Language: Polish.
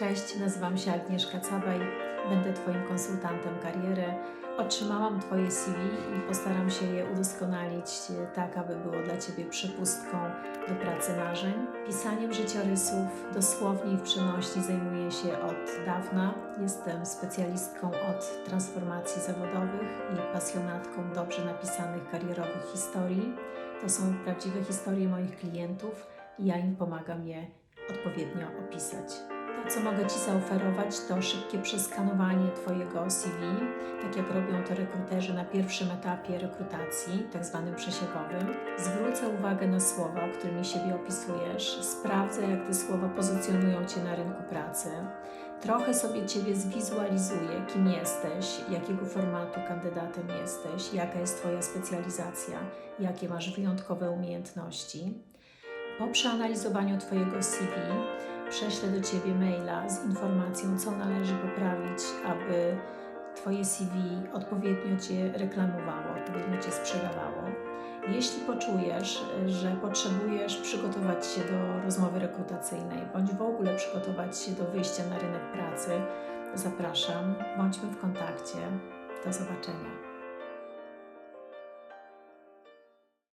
Cześć, nazywam się Agnieszka Cabaj, będę Twoim konsultantem kariery. Otrzymałam Twoje CV i postaram się je udoskonalić tak, aby było dla Ciebie przepustką do pracy marzeń. Pisaniem życiorysów dosłownie i w przenośni zajmuję się od dawna. Jestem specjalistką od transformacji zawodowych i pasjonatką dobrze napisanych karierowych historii. To są prawdziwe historie moich klientów i ja im pomagam je odpowiednio opisać. To, co mogę Ci zaoferować, to szybkie przeskanowanie Twojego CV, tak jak robią to rekruterzy na pierwszym etapie rekrutacji, tak zwanym przesiewowym. Zwrócę uwagę na słowa, którymi siebie opisujesz, sprawdzę, jak te słowa pozycjonują Cię na rynku pracy. Trochę sobie Ciebie zwizualizuję, kim jesteś, jakiego formatu kandydatem jesteś, jaka jest Twoja specjalizacja, jakie masz wyjątkowe umiejętności. Po przeanalizowaniu Twojego CV prześlę do Ciebie maila z informacją, co należy poprawić, aby Twoje CV odpowiednio Cię reklamowało, odpowiednio Cię sprzedawało. Jeśli poczujesz, że potrzebujesz przygotować się do rozmowy rekrutacyjnej, bądź w ogóle przygotować się do wyjścia na rynek pracy, zapraszam, bądźmy w kontakcie. Do zobaczenia.